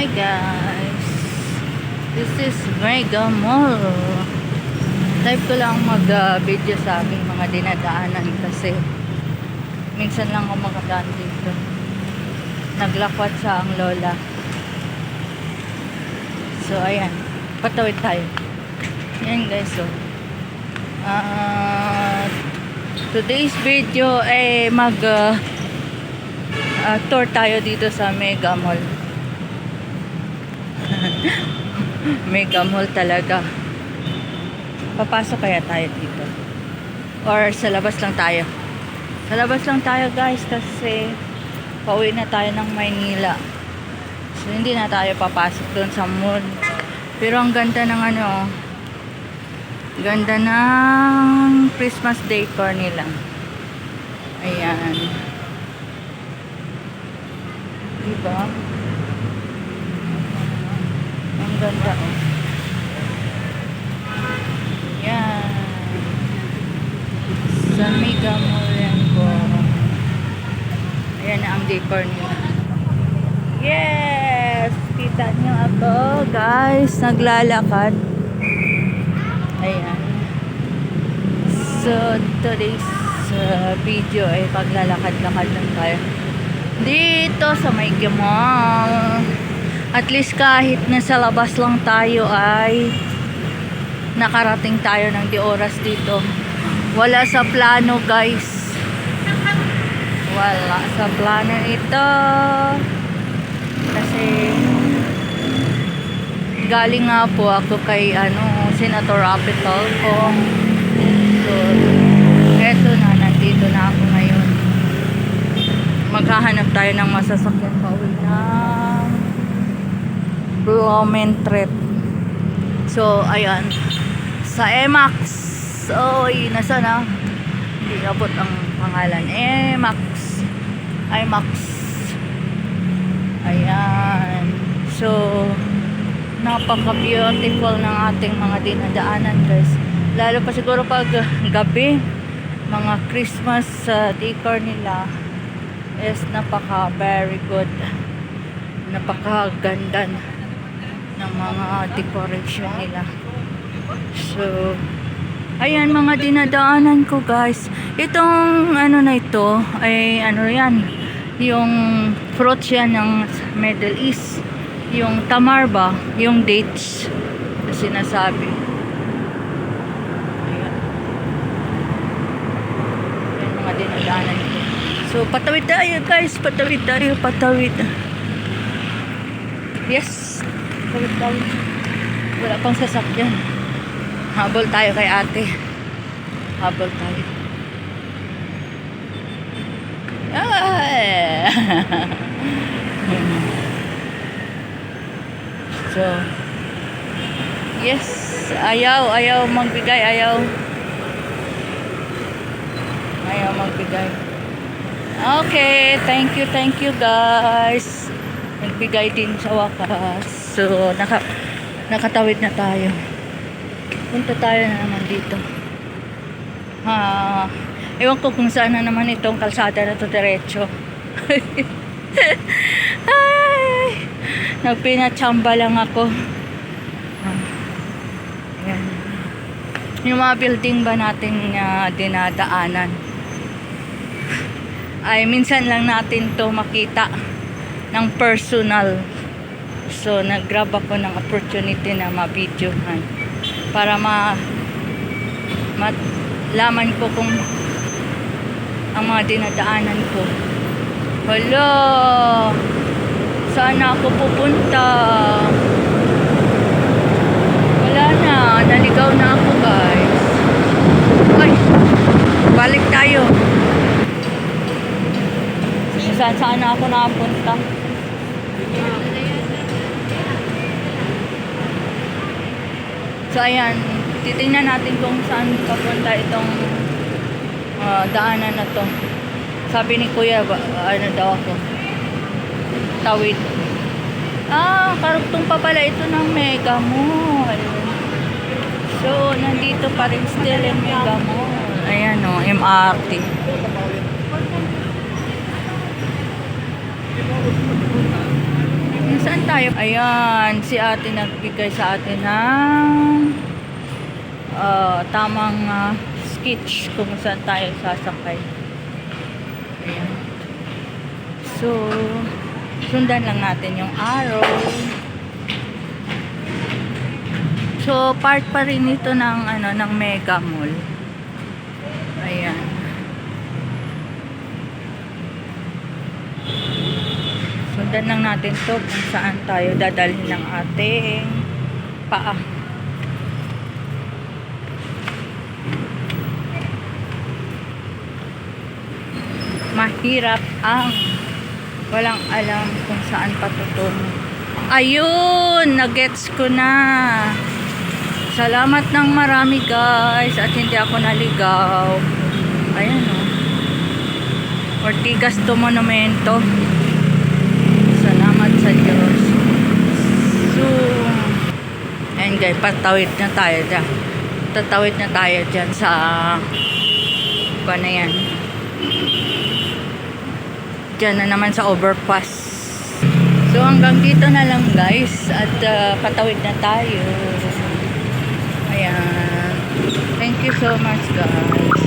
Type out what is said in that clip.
Hi guys. This is Mega Mall. Live ko lang mag-video sa aking mga dinadaanan kasi minsan lang ako makadaan dito. Naglakwat sa ang lola. So ayan, patawid tayo. Yan guys, so. Ah, today's video ay mag ah, ah, tour tayo dito sa Mega Mall. Mega Mall talaga. Papasok kaya tayo dito? Or sa labas lang tayo? Sa labas lang tayo guys kasi pauwi na tayo ng Maynila. So hindi na tayo papasok doon sa mall. Pero ang ganda ng ano, ganda ng Christmas decor nila. Ayan. Diba? Ang ganda oh. Yan. Sa Mega po. Ayan na ang decor nila. Yes! Kita nyo ako, guys. Naglalakad. Ayan. So, today's uh, video ay paglalakad-lakad lang tayo. Dito sa Mega Mall. At least kahit nasa labas lang tayo ay nakarating tayo ng di oras dito. Wala sa plano guys. Wala sa plano ito. Kasi galing nga po ako kay ano, Senator Apital ko. So, eto na, nandito na ako ngayon. Maghahanap tayo ng masasakyan pa uwi ng Blumentritt. So, ayan. Sa Emax. Oy, nasa na? Hindi abot ang pangalan. Emax. IMAX. Ayan. So, napaka-beautiful ng ating mga dinadaanan guys. Lalo pa siguro pag gabi, mga Christmas uh, decor nila is napaka very good. Napakaganda ng mga decoration nila. So, ayan mga dinadaanan ko guys. Itong ano na ito ay ano yan, yung fruits yan ng Middle East. Yung tamar ba, yung dates na sinasabi. Ayan. Ayan mga dinadaanan ko. So, patawid tayo guys, patawid tayo, patawid. Yes, patawid tayo. Wala pang sasakyan. Habol tayo kay ate. Habol tayo. Ay! so, yes, ayaw, ayaw magbigay, ayaw. Ayaw magbigay. Okay, thank you, thank you guys. Nagbigay din sa wakas. So, naka, nakatawid na tayo. Punta tayo na naman dito. Ha, ewan ko kung saan na naman itong kalsada na to diretso. Ay, nagpinachamba lang ako. Ah, Ayan. Yung mga building ba natin uh, dinadaanan ay minsan lang natin to makita ng personal. So, nag-grab ako ng opportunity na ma-videohan para ma malaman ko kung ang mga dinadaanan ko. Hala! Saan ako pupunta? Wala na. Naligaw na ako, guys. Ay! Balik tayo. Saan saan na ako nakapunta? So, ayan. Titingnan natin kung saan papunta itong ah, daanan na to. Sabi ni Kuya, ba, ano daw ako? Tawid. Ah, karugtong pa pala ito ng Mega Mall. So, nandito pa rin still yung Mega Mall. Ayan o, MRT. Tayo. Ayan, si ate nagbigay sa atin ng ah, tamang ah, sketch kung saan tayo sasakay. Ayan. So, sundan lang natin yung arrow. So, part pa rin ito ng, ano, ng Mega Mall. Ayan. Sundan lang natin to kung saan tayo dadalhin ng ating paa. Mahirap ang walang alam kung saan patutungo. Ayun! Nagets ko na. Salamat ng marami guys at hindi ako naligaw. Ayan o. Ortigas to monumento. Salamat sa Diyos. So, guys, patawid na tayo dyan. Tatawid na tayo dyan sa kung ano yan. Dyan na naman sa overpass. So hanggang dito na lang guys at uh, patawid na tayo. Ayan. Thank you so much guys.